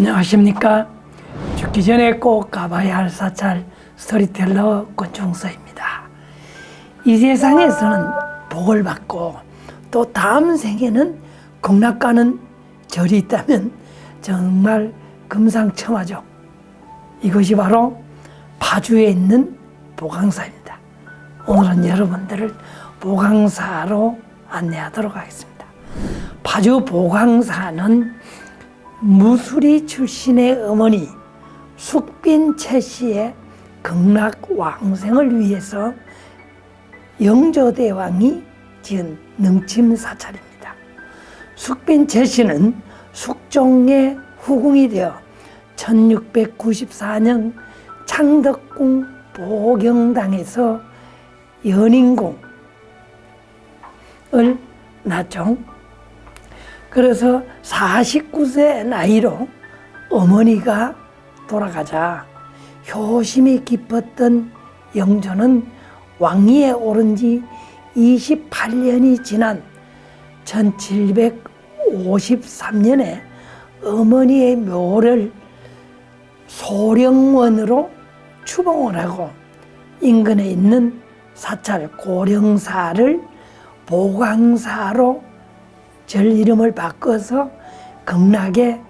안녕하십니까. 죽기 전에 꼭 가봐야 할 사찰 스토리텔러 권중서입니다. 이 세상에서는 복을 받고 또 다음 생에는 극락 가는 절이 있다면 정말 금상첨화죠. 이것이 바로 파주에 있는 보강사입니다. 오늘은 여러분들을 보강사로 안내하도록 하겠습니다. 파주 보강사는 무수리 출신의 어머니 숙빈 채 씨의 극락 왕생을 위해서 영조대왕이 지은 능침 사찰입니다. 숙빈 채 씨는 숙종의 후궁이 되어 1694년 창덕궁 보경당에서 연인공을 낳죠. 그래서 49세 나이로 어머니가 돌아가자 효심이 깊었던 영조는 왕위에 오른 지 28년이 지난 1753년에 어머니의 묘를 소령원으로 추봉을 하고 인근에 있는 사찰 고령사를 보광사로 절 이름을 바꿔서 극락에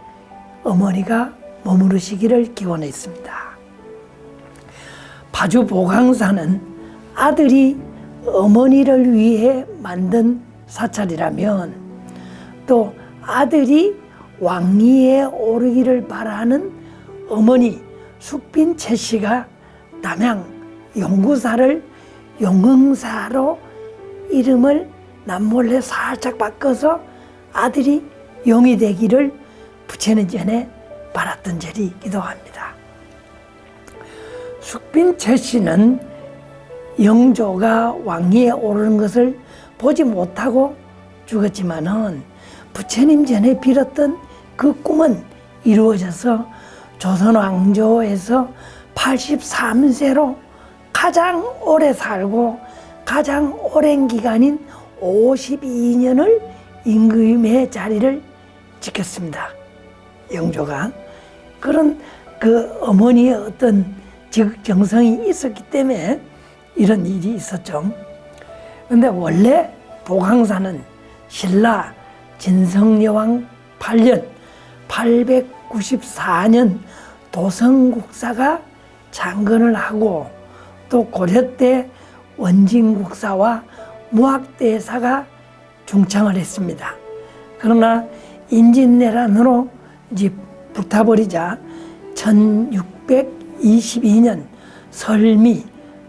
어머니가 머무르시기를 기원했습니다. 파주 보강사는 아들이 어머니를 위해 만든 사찰이라면 또 아들이 왕위에 오르기를 바라는 어머니 숙빈 채 씨가 담양 용구사를 용흥사로 이름을 남몰래 살짝 바꿔서 아들이 용이 되기를 부처는 전에 바랐던 절이 기도 합니다. 숙빈 채 씨는 영조가 왕위에 오르는 것을 보지 못하고 죽었지만은 부처님 전에 빌었던 그 꿈은 이루어져서 조선 왕조에서 83세로 가장 오래 살고 가장 오랜 기간인 52년을 임금의 자리를 지켰습니다. 영조가 그런 그 어머니의 어떤 지극정성이 있었기 때문에 이런 일이 있었죠. 근데 원래 보강사는 신라 진성여왕 8년 894년 도성국사가 장건을 하고 또 고려 때 원진국사와 무학대사가 중창을 했습니다. 그러나 인진내란으로 이제 불타버리자 1622년 설미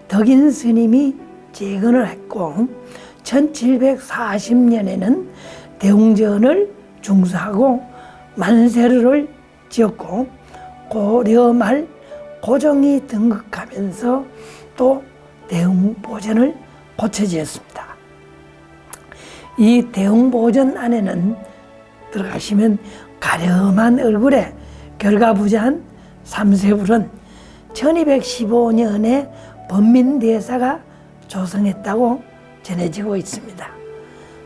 덕인 스님이 재건을 했고 1740년에는 대웅전을 중수하고 만세르를 지었고 고려 말 고종이 등극하면서 또 대웅보전을 고쳐 지었습니다. 이 대웅 보전 안에는 들어가시면 가련한 얼굴에 결과부자한 삼세불은 1215년에 범민대사가 조성했다고 전해지고 있습니다.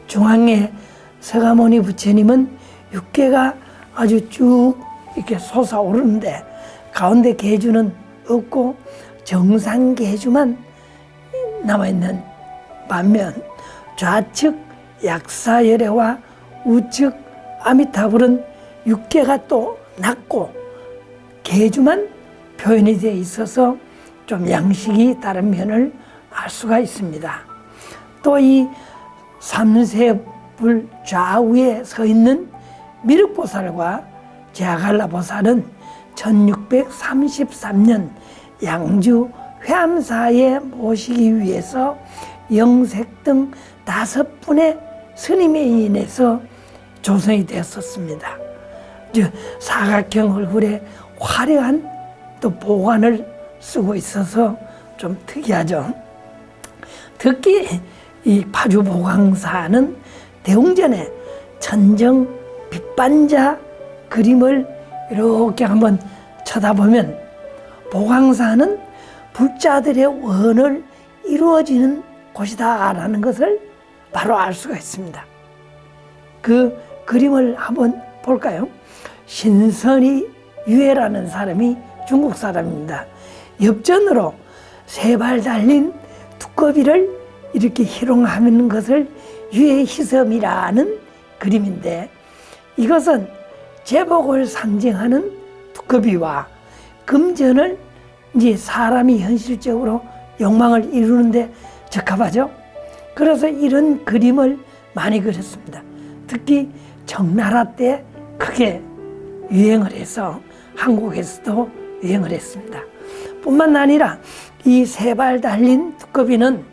중앙에 서가모니 부처님은 육계가 아주 쭉 이렇게 솟아오르는데 가운데 계주는 없고 정상 계주만 남아있는 반면 좌측 약사열애와 우측 아미타불은 육계가 또 낮고 계주만 표현이 되어 있어서 좀 양식이 다른 면을 알 수가 있습니다. 또 이 삼세불 좌우에 서 있는 미륵보살과 제아갈라보살은 1633년 양주 회암사에 모시기 위해서 영색 등 다섯 분의 스님에 인해서 조성이 되었었습니다. 사각형 얼굴에 화려한 또 보관을 쓰고 있어서 좀 특이하죠. 특히 이 파주 보광사는 대웅전에 천정 빛반자 그림을 이렇게 한번 쳐다보면 보광사는 불자들의 원을 이루어지는 곳이다라는 것을 바로 알 수가 있습니다. 그 그림을 한번 볼까요? 신선이 유해라는 사람이 중국 사람입니다. 엽전으로 세 발 달린 두꺼비를 이렇게 희롱하는 것을 유해 희섬이라는 그림인데 이것은 제복을 상징하는 두꺼비와 금전을 이제 사람이 현실적으로 욕망을 이루는데 적합하죠. 그래서 이런 그림을 많이 그렸습니다. 특히 청나라 때 크게 유행을 해서 한국에서도 유행을 했습니다. 뿐만 아니라 이 세 발 달린 두꺼비는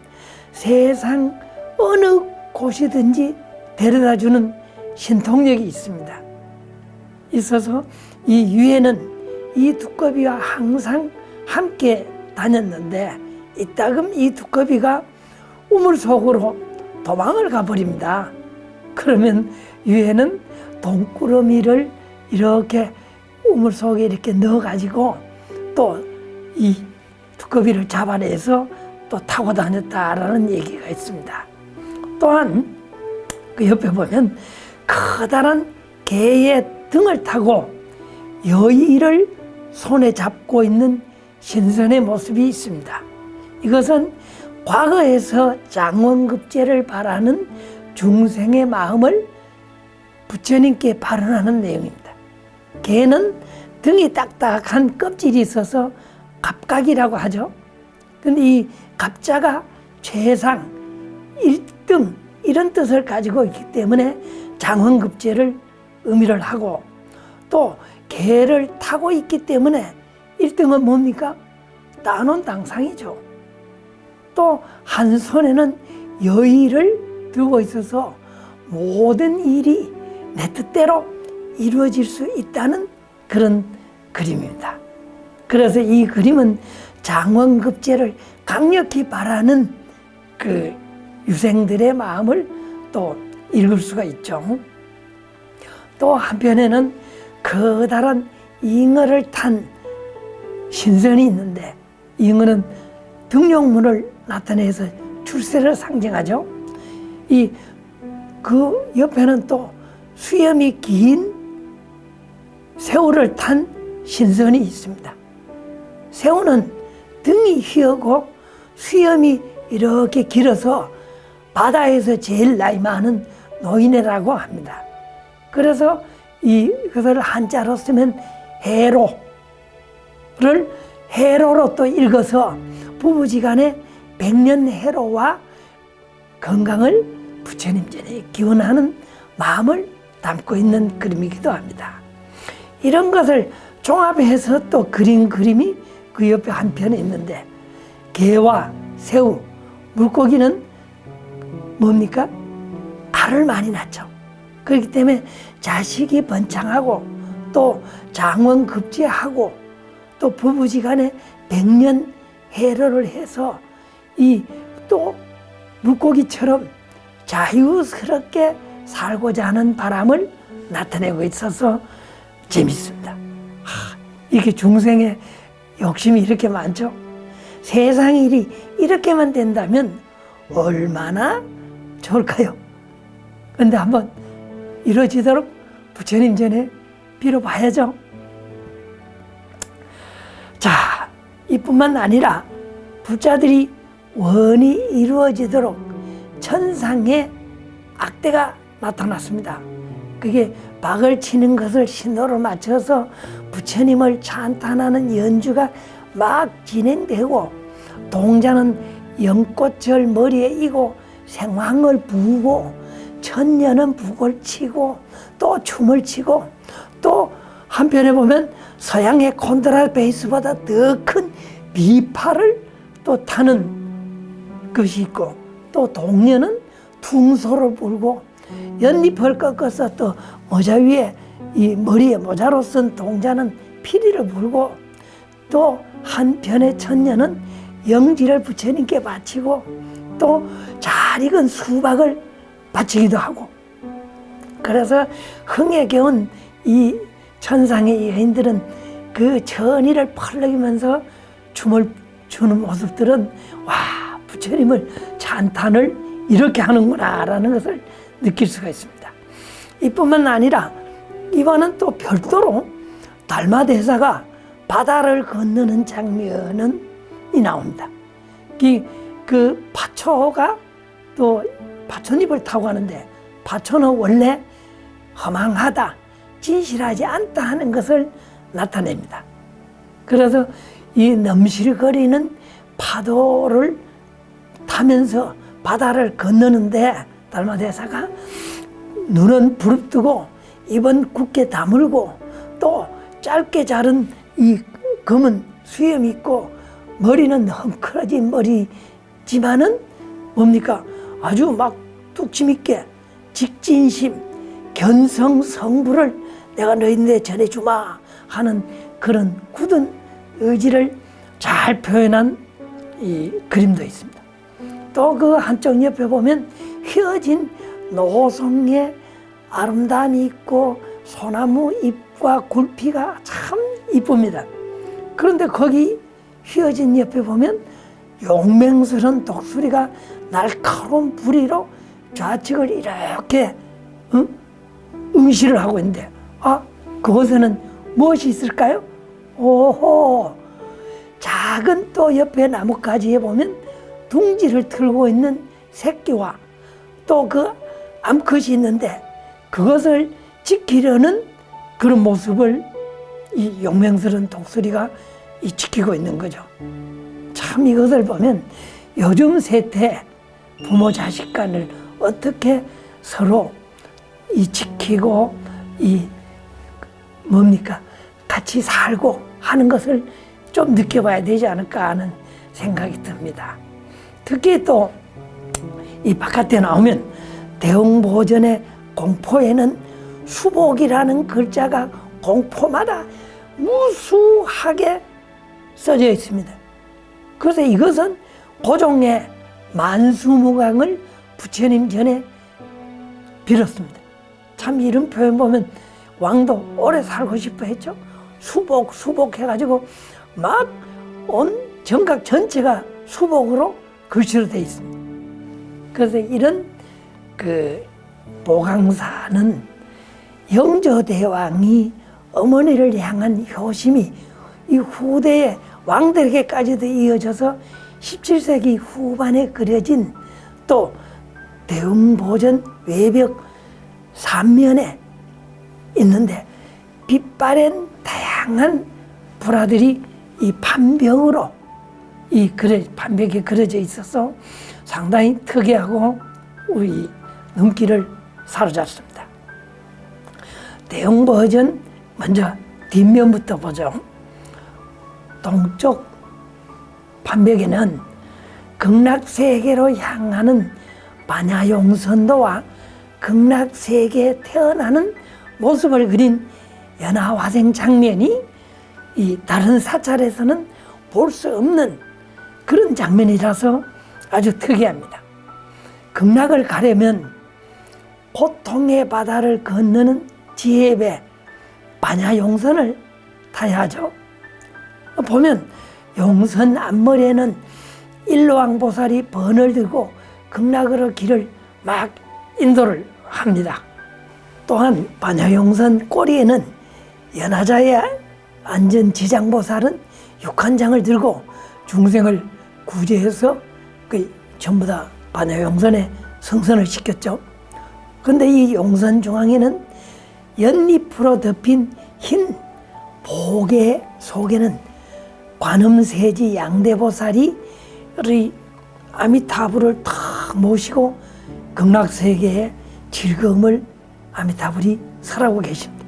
세상 어느 곳이든지 데려다 주는 신통력이 있습니다. 있어서 이 유해는 이 두꺼비와 항상 함께 다녔는데 이따금 이 두꺼비가 우물 속으로 도망을 가버립니다. 그러면 유해는 동꾸러미를 이렇게 우물 속에 이렇게 넣어가지고 또 이 두꺼비를 잡아내서 또 타고 다녔다라는 얘기가 있습니다. 또한 그 옆에 보면 커다란 개의 등을 타고 여의를 손에 잡고 있는 신선의 모습이 있습니다. 이것은 과거에서 장원급제를 바라는 중생의 마음을 부처님께 발언하는 내용입니다. 개는 등이 딱딱한 껍질이 있어서 갑각이라고 하죠. 근데 이 갑자가 최상, 1등 이런 뜻을 가지고 있기 때문에 장원급제를 의미를 하고 또 개를 타고 있기 때문에 1등은 뭡니까? 따놓은 당상이죠. 또 한 손에는 여의를 들고 있어서 모든 일이 내 뜻대로 이루어질 수 있다는 그런 그림입니다. 그래서 이 그림은 장원급제를 강력히 바라는 그 유생들의 마음을 또 읽을 수가 있죠. 또 한편에는 커다란 잉어를 탄 신선이 있는데 잉어는 등용문을 나타내서 출세를 상징하죠. 이 그 옆에는 또 수염이 긴 새우를 탄 신선이 있습니다. 새우는 등이 휘어고 수염이 이렇게 길어서 바다에서 제일 나이 많은 노인이라고 합니다. 그래서 이것을 한자로 쓰면 해로를 해로로 또 읽어서 부부지간에 백년 해로와 건강을 부처님 전에 기원하는 마음을 담고 있는 그림이기도 합니다. 이런 것을 종합해서 또 그린 그림이 그 옆에 한 편에 있는데 개와 새우, 물고기는 뭡니까? 알을 많이 낳죠. 그렇기 때문에 자식이 번창하고 또 장원급제하고 또 부부지간에 백년 해로를 해서 이 또 물고기처럼 자유스럽게 살고자 하는 바람을 나타내고 있어서 재밌습니다. 하, 이게 중생의 욕심이 이렇게 많죠. 세상 일이 이렇게만 된다면 얼마나 좋을까요? 근데 한번 이루어지도록 부처님 전에 빌어봐야죠. 자, 이뿐만 아니라 부자들이 원이 이루어지도록 천상의 악대가 나타났습니다. 그게 박을 치는 것을 신호로 맞춰서 부처님을 찬탄하는 연주가 막 진행되고 동자는 연꽃을 머리에 이고 생황을 부고 천년은 북을 치고 또 춤을 치고 또 한편에 보면 서양의 콘드라 베이스보다 더 큰 비파를 또 타는 것이 있고 또 동녀는 퉁소를 불고 연잎을 꺾어서 또 모자 위에 이 머리에 모자로 쓴 동자는 피리를 불고 또 한편의 천녀는 영지를 부처님께 바치고 또 잘 익은 수박을 바치기도 하고. 그래서 흥에 겨운 이 천상의 여인들은 그 천의를 펄럭이면서 춤을 추는 모습들은 와 부처님을 찬탄을 이렇게 하는구나라는 것을 느낄 수가 있습니다. 이뿐만 아니라 이번은 또 별도로 달마대사가 바다를 건너는 장면은 이 나옵니다. 이, 그 파초가 또 파초잎을 타고 가는데 파초는 원래 허망하다, 진실하지 않다 하는 것을 나타냅니다. 그래서 이 넘실거리는 파도를 타면서 바다를 건너는데 달마대사가 눈은 부릅뜨고 입은 굳게 다물고 또 짧게 자른 이 검은 수염이 있고 머리는 헝클어진 머리지만은 뭡니까? 아주 막 뚝심 있게 직진심 견성 성부를 내가 너희들에 전해주마 하는 그런 굳은 의지를 잘 표현한 이 그림도 있습니다. 또 그 한쪽 옆에 보면 휘어진 노송의 아름다움이 있고 소나무 잎과 굴피가 참 이쁩니다. 그런데 거기 휘어진 옆에 보면 용맹스러운 독수리가 날카로운 부리로 좌측을 이렇게 응? 응시를 하고 있는데 아 그곳에는 무엇이 있을까요? 오호 작은 또 옆에 나뭇가지에 보면 둥지를 틀고 있는 새끼와 또 그 암컷이 있는데 그것을 지키려는 그런 모습을 이 용맹스러운 독수리가 이 지키고 있는 거죠. 참 이것을 보면 요즘 세태 부모 자식 간을 어떻게 서로 이 지키고 이 뭡니까 같이 살고 하는 것을 좀 느껴봐야 되지 않을까 하는 생각이 듭니다. 특히 또 이 바깥에 나오면 대웅보전의 공포에는 수복이라는 글자가 공포마다 무수하게 써져 있습니다. 그래서 이것은 고종의 만수무강을 부처님 전에 빌었습니다. 참 이런 표현 보면 왕도 오래 살고 싶어 했죠. 수복, 수복 해가지고 막 온 정각 전체가 수복으로 글씨로 되어 있습니다. 그래서 이런 그 보강사는 영조대왕이 어머니를 향한 효심이 이 후대의 왕들에게까지도 이어져서 17세기 후반에 그려진 또 대웅보전 외벽 삼면에 있는데 빛바랜 다양한 불화들이 이 판벽으로 이 그래 판벽에 그려져 있어서 상당히 특이하고 우리 눈길을 사로잡습니다. 대형 버전 먼저 뒷면부터 보죠. 동쪽 판벽에는 극락 세계로 향하는 반야용선도와 극락 세계에 태어나는 모습을 그린 연하화생 장면이 이 다른 사찰에서는 볼 수 없는 그런 장면이라서 아주 특이합니다. 극락을 가려면 고통의 바다를 건너는 지혜배 반야용선을 타야죠. 보면 용선 앞머리에는 일로왕 보살이 번을 들고 극락으로 길을 막 인도를 합니다. 또한 반야용선 꼬리에는 연하자의 안전 지장보살은 육한장을 들고 중생을 구제해서 그 전부 다 반야용선에 성선을 시켰죠. 근데 이 용선 중앙에는 연잎으로 덮인 흰 보게 속에는 관음세지 양대보살이 아미타불을 탁 모시고 극락세계의 즐거움을 아미타불이 설하고 계십니다.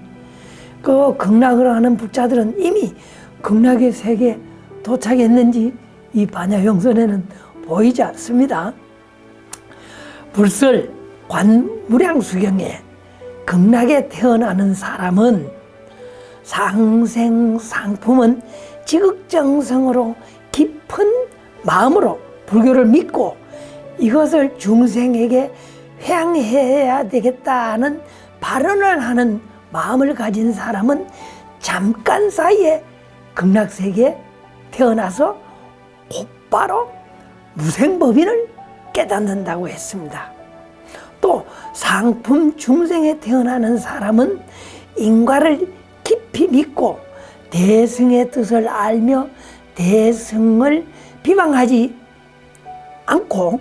그 극락을 하는 불자들은 이미 극락의 세계에 도착했는지 이 반야용선에는 보이지 않습니다. 불설 관무량수경에 극락에 태어나는 사람은 상생상품은 지극정성으로 깊은 마음으로 불교를 믿고 이것을 중생에게 회양해야 되겠다는 발언을 하는 마음을 가진 사람은 잠깐 사이에 극락세계에 태어나서 곧바로 무생법인을 깨닫는다고 했습니다. 또 상품 중생에 태어나는 사람은 인과를 깊이 믿고 대승의 뜻을 알며 대승을 비방하지 않고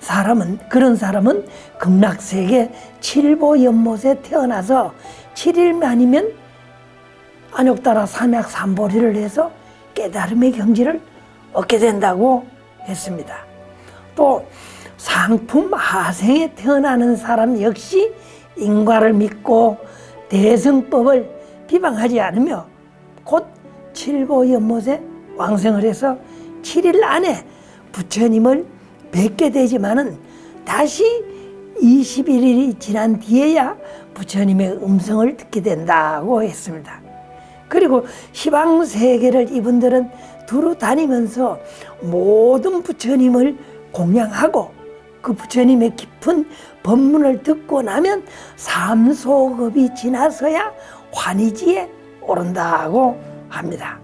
사람은 그런 사람은 극락세계 칠보 연못에 태어나서 7일 만이면 안욕따라 삼약 삼보리를 해서 깨달음의 경지를 얻게 된다고 했습니다. 또 상품 하생에 태어나는 사람 역시 인과를 믿고 대승법을 비방하지 않으며 곧 칠보 연못에 왕생을 해서 7일 안에 부처님을 뵙게 되지만은 다시 21일이 지난 뒤에야 부처님의 음성을 듣게 된다고 했습니다. 그리고 시방 세계를 이분들은 두루 다니면서 모든 부처님을 공양하고 그 부처님의 깊은 법문을 듣고 나면 삼소급이 지나서야 환희지에 오른다고 합니다.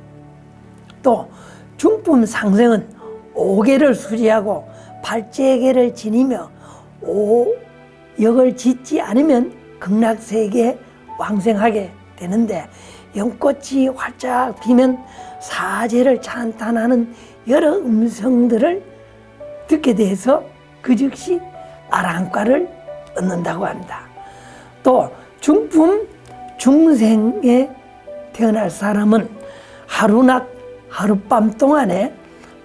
또 중품 상생은 오계를 수지하고 팔제계를 지니며 오 역을 짓지 않으면 극락세계에 왕생하게 되는데 연꽃이 활짝 피면 사제를 찬탄하는 여러 음성들을 듣게 돼서 그 즉시 아랑과를 얻는다고 합니다. 또 중품 중생에 태어날 사람은 하루낮 하룻밤 동안에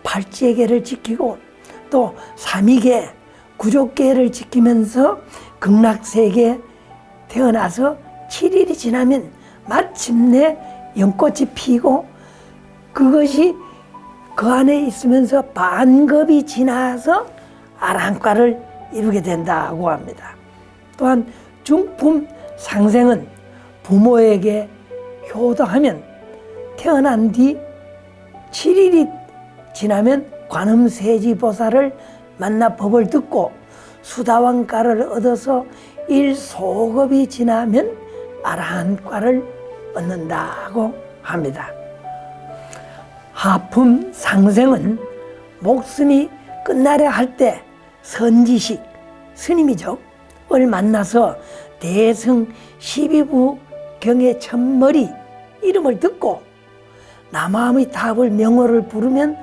팔제계를 지키고 또 삼위계 구족계를 지키면서 극락세계에 태어나서 7일이 지나면 마침내 연꽃이 피고 그것이 그 안에 있으면서 반급이 지나서 아랑과를 이루게 된다고 합니다. 또한 중품 상생은 부모에게 효도하면 태어난 뒤 7일이 지나면 관음세지보살을 만나 법을 듣고 수다왕가를 얻어서 일소급이 지나면 아라한과를 얻는다고 합니다. 하품 상생은 목숨이 끝나려 할 때 선지식 스님이죠. 을 만나서 대승 12부 경의 첫머리 이름을 듣고 남아의 답을 명호를 부르면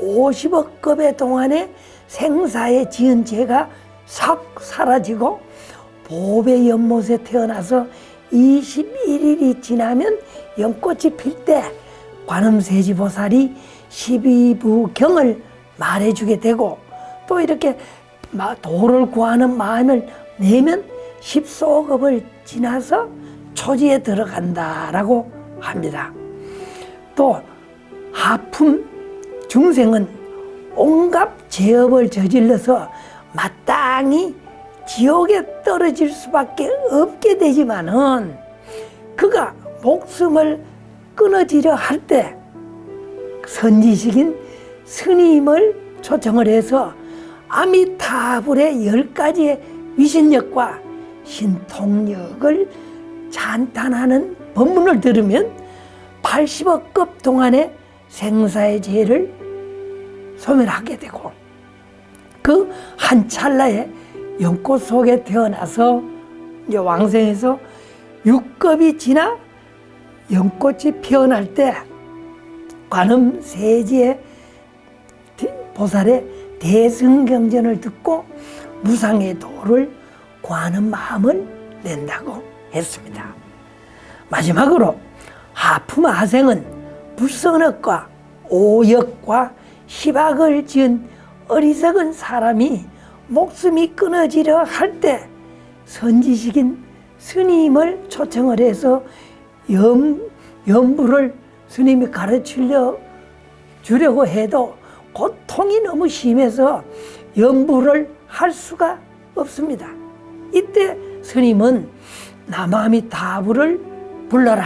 50억 급의 동안에 생사에 지은 죄가 싹 사라지고 보배 연못에 태어나서 21일이 지나면 연꽃이 필 때 관음세지보살이 12부경을 말해주게 되고 또 이렇게 도를 구하는 마음을 내면 십소급을 지나서 초지에 들어간다라고 합니다. 또 하품 중생은 온갖 죄업을 저질러서 마땅히 지옥에 떨어질 수밖에 없게 되지만은 그가 목숨을 끊어지려 할 때 선지식인 스님을 초청을 해서 아미타불의 열 가지의 위신력과 신통력을 찬탄하는 법문을 들으면 80억급 동안의 생사의 죄를 소멸하게 되고 그 한 찰나에 연꽃 속에 태어나서 이제 왕생에서 육급이 지나 연꽃이 피어날 때 관음 세지의 보살의 대승경전을 듣고 무상의 도를 구하는 마음을 낸다고 했습니다. 마지막으로 하품 하생은 불선업과 오역과 희박을 지은 어리석은 사람이 목숨이 끊어지려 할 때 선지식인 스님을 초청을 해서 염, 염부를 스님이 가르치려 주려고 해도 고통이 너무 심해서 염부를 할 수가 없습니다. 이때 스님은 나마미 다불을 불러라.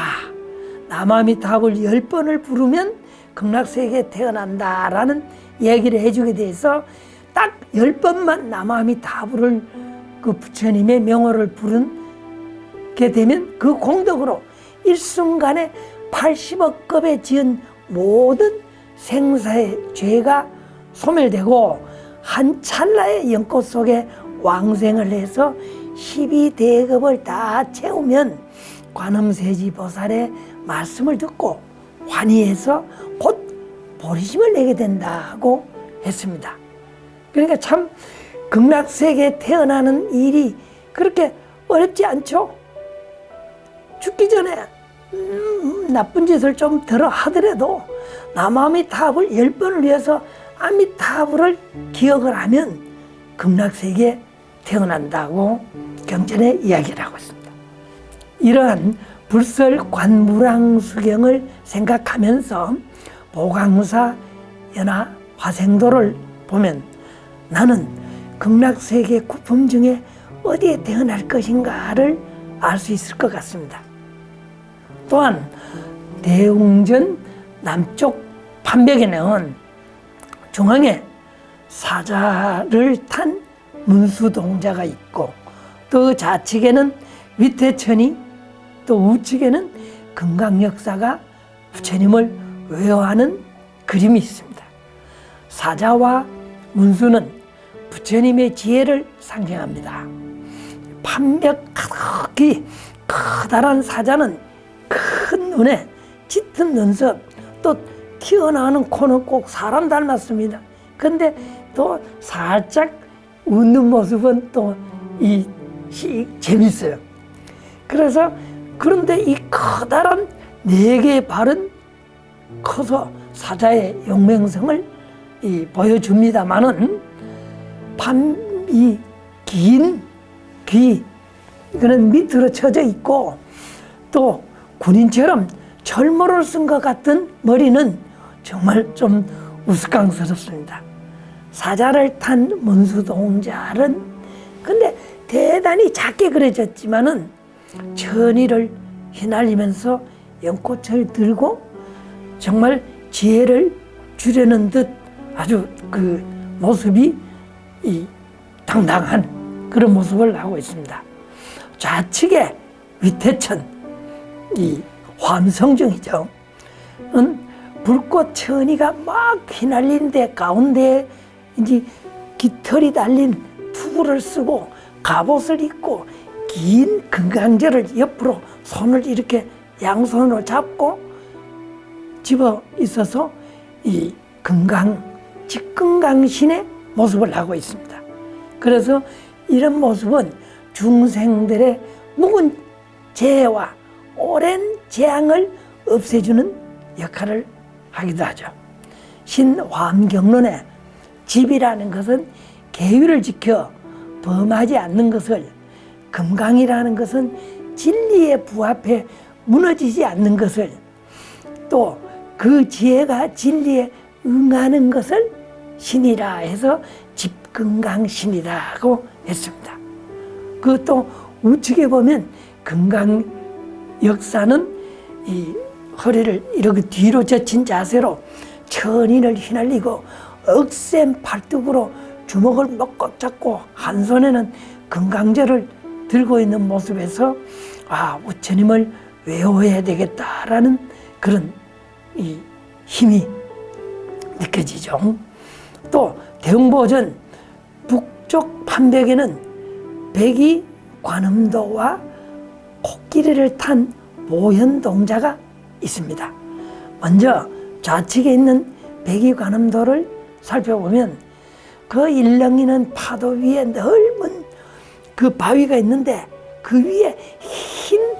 나마미 다불 열 번을 부르면 극락세계에 태어난다라는 얘기를 해주게 돼서 딱 열 번만 나마미 다불을 그 부처님의 명호를 부르게 되면 그 공덕으로 일순간에 80억 급에 지은 모든 생사의 죄가 소멸되고 한 찰나의 연꽃 속에 왕생을 해서 12대급을 다 채우면 관음세지 보살의 말씀을 듣고 환희해서 곧 보리심을 내게 된다고 했습니다. 그러니까 참 극락세계에 태어나는 일이 그렇게 어렵지 않죠? 죽기 전에 음, 나쁜 짓을 좀 들어 하더라도 남아미타불 열 번을 위해서 아미타불을 기억을 하면 극락세계에 태어난다고 경전에 이야기를 하고 있습니다. 이러한 불설 관무랑수경을 생각하면서 보강사 연화 화생도를 보면 나는 극락세계 구품 중에 어디에 태어날 것인가를 알 수 있을 것 같습니다. 또한 대웅전 남쪽 판벽에는 중앙에 사자를 탄 문수동자가 있고 또 좌측에는 위태천이 또 우측에는 금강역사가 부처님을 외워하는 그림이 있습니다. 사자와 문수는 부처님의 지혜를 상징합니다. 판벽 가득히 커다란 사자는 큰 눈에 짙은 눈썹 또 튀어나오는 코는 꼭 사람 닮았습니다. 근데 또 살짝 웃는 모습은 또이 재밌어요. 그래서 그런데 이 커다란 네 개의 발은 커서 사자의 용맹성을 이 보여줍니다만은 판이긴 귀 이거는 밑으로 쳐져 있고 또 군인처럼 철모를 쓴 것 같은 머리는 정말 좀 우스꽝스럽습니다. 사자를 탄 문수동자는 근데 대단히 작게 그려졌지만은 천이를 휘날리면서 연꽃을 들고 정말 지혜를 주려는 듯 아주 그 모습이 이 당당한 그런 모습을 하고 있습니다. 좌측에 위태천 이 환성중이죠. 은 불꽃 천이가 막 휘날리는데 가운데 이제 깃털이 달린 투구를 쓰고 갑옷을 입고 긴 금강제를 옆으로 손을 이렇게 양손으로 잡고 집어 있어서 이 금강 직금강신의 모습을 하고 있습니다. 그래서 이런 모습은 중생들의 묵은 재해와 오랜 재앙을 없애주는 역할을 하기도 하죠. 신화경론에 집이라는 것은 계율을 지켜 범하지 않는 것을 금강이라는 것은 진리에 부합해 무너지지 않는 것을 또 그 지혜가 진리에 응하는 것을 신이라 해서 집금강신이라고 했습니다. 그 또 우측에 보면 금강 역사는 이 허리를 이렇게 뒤로 젖힌 자세로 천인을 휘날리고 억센 팔뚝으로 주먹을 꽉 잡고 한 손에는 금강제를 들고 있는 모습에서 아 우처님을 외워야 되겠다라는 그런 이 힘이 느껴지죠. 또 대흥보전 북쪽 판벽에는 백이 관음도와 코끼리를 탄 모현동자가 있습니다. 먼저 좌측에 있는 백이 관음도를 살펴보면 그 일렁이는 파도 위에 넓은 그 바위가 있는데 그 위에 흰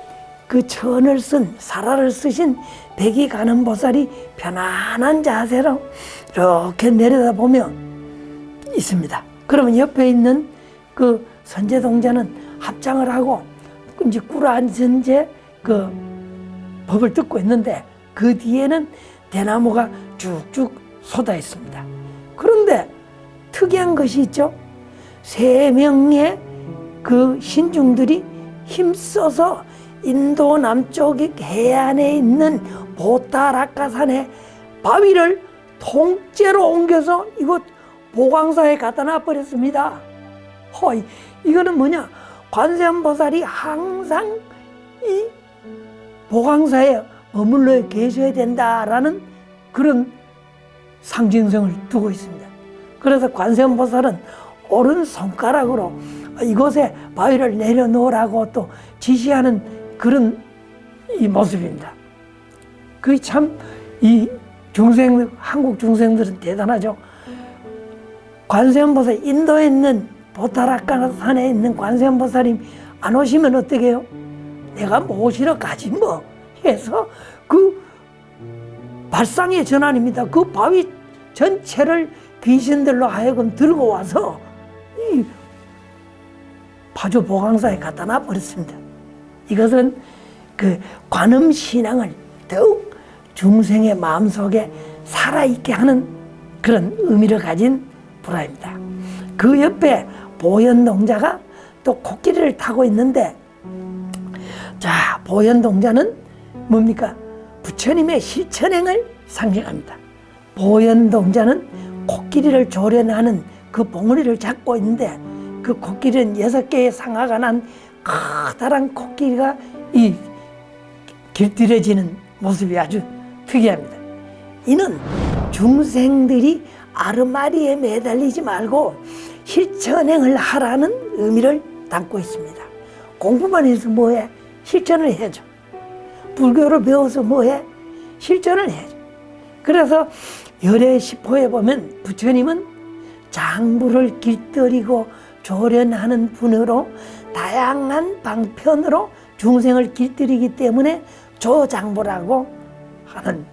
그 천을 쓴 사라를 쓰신 백이 가는 보살이 편안한 자세로 이렇게 내려다보며 있습니다. 그러면 옆에 있는 그 선제 동자는 합장을 하고 이제 꿇어 앉은 채 그 법을 듣고 있는데 그 뒤에는 대나무가 쭉쭉 쏟아 있습니다. 그런데 특이한 것이 있죠. 세 명의 그 신중들이 힘써서 인도 남쪽 해안에 있는 보타라카산의 바위를 통째로 옮겨서 이곳 보광사에 갖다 놔 버렸습니다. 허이, 이거는 뭐냐? 관세음보살이 항상 이 보광사에 머물러 계셔야 된다라는 그런 상징성을 두고 있습니다. 그래서 관세음보살은 오른 손가락으로 이곳에 바위를 내려놓으라고 또 지시하는 그런 이 모습입니다. 그참이 중생 한국 중생들은 대단하죠. 관세음보살 인도에 있는 보타라카 산에 있는 관세음보살님 안 오시면 어떻게 해요? 내가 모시러 가지 뭐 해서 그 발상의 전환입니다. 그 바위 전체를 귀신들로 하여금 들고 와서 이 파주 보강사에 갖다 놔 버렸습니다. 이것은 그 관음 신앙을 더욱 중생의 마음속에 살아있게 하는 그런 의미를 가진 불화입니다. 그 옆에 보현동자가 또 코끼리를 타고 있는데 자 보현동자는 뭡니까? 부처님의 실천행을 상징합니다. 보현동자는 코끼리를 조련하는 그 봉우리를 잡고 있는데 그 코끼리는 여섯 개의 상아가 난 커다란 코끼리가 이 길들여지는 모습이 아주 특이합니다. 이는 중생들이 아르마리에 매달리지 말고 실천행을 하라는 의미를 담고 있습니다. 공부만 해서 뭐해? 실천을 해야죠. 불교를 배워서 뭐해? 실천을 해야죠. 그래서 열애 시포에 보면 부처님은 장부를 길들이고 조련하는 분으로 다양한 방편으로 중생을 길들이기 때문에 조장부라고 하는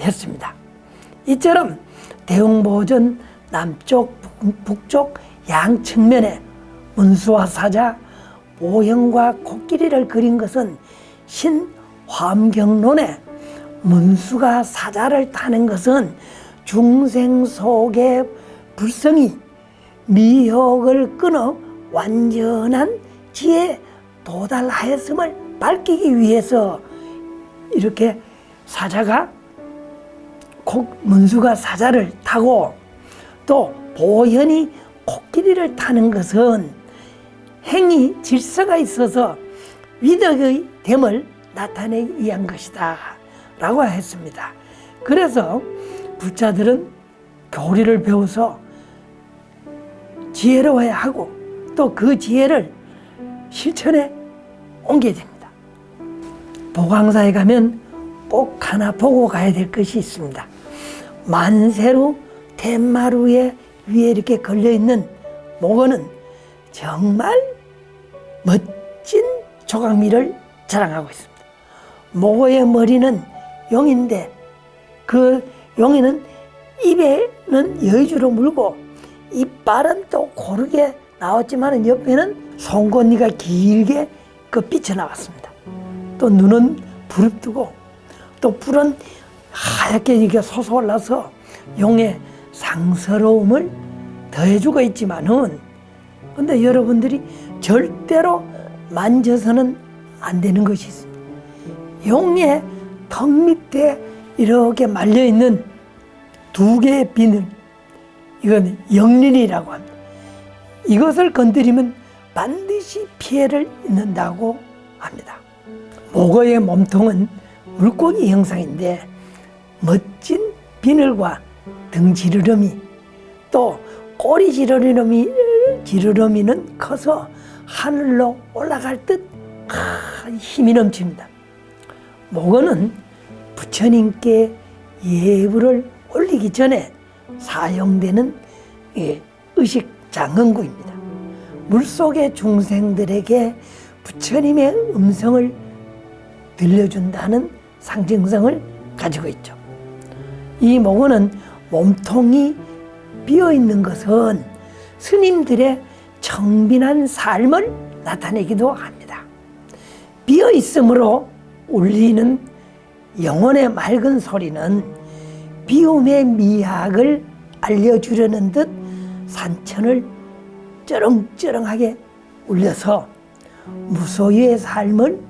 했습니다. 이처럼 대웅보전 남쪽 북쪽 양 측면에 문수와 사자 모형과 코끼리를 그린 것은 신화경론에 문수가 사자를 타는 것은 중생 속의 불성이 미혹을 끊어 완전한 지혜 도달하였음을 밝히기 위해서 이렇게 사자가 콕 문수가 사자를 타고 또 보현이 코끼리를 타는 것은 행위 질서가 있어서 위덕의 됨을 나타내기 위한 것이다 라고 했습니다. 그래서 부자들은 교리를 배워서 지혜로워야 하고 또 그 지혜를 실천에 옮겨야 됩니다. 보광사에 가면 꼭 하나 보고 가야 될 것이 있습니다. 만세루 대마루에 위에 이렇게 걸려 있는 목원은 정말 멋진 조각미를 자랑하고 있습니다. 모고의 머리는 용인데 그 용이는 입에는 여주로 물고 이빨은 또 고르게 나왔지만 옆에는 송곳니가 길게 그 삐쳐나왔습니다. 또 눈은 부릅뜨고 또 뿔은 하얗게 이게 솟아올라서 용의 상스러움을 더해주고 있지만은 근데 여러분들이 절대로 만져서는 안 되는 것이 있습니다. 용의 턱 밑에 이렇게 말려 있는 두 개의 비늘 이건 영린이라고 합니다. 이것을 건드리면 반드시 피해를 입는다고 합니다. 목어의 몸통은 물고기 형상인데 멋진 비늘과 등 지르러미 또 꼬리 지르러미 지르러미는 커서 하늘로 올라갈 듯 아, 힘이 넘칩니다. 목어는 부처님께 예불을 올리기 전에 사용되는 예, 의식 장흥구입니다. 물속의 중생들에게 부처님의 음성을 들려준다는 상징성을 가지고 있죠. 이 목원은 몸통이 비어 있는 것은 스님들의 청빈한 삶을 나타내기도 합니다. 비어 있으므로 울리는 영혼의 맑은 소리는 비움의 미학을 알려주려는 듯 산천을 쩌렁쩌렁하게 울려서 무소유의 삶을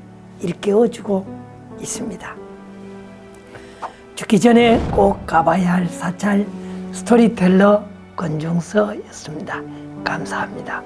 일깨워주고 있습니다. 죽기 전에 꼭 가봐야 할 사찰 스토리텔러 권종서였습니다. 감사합니다.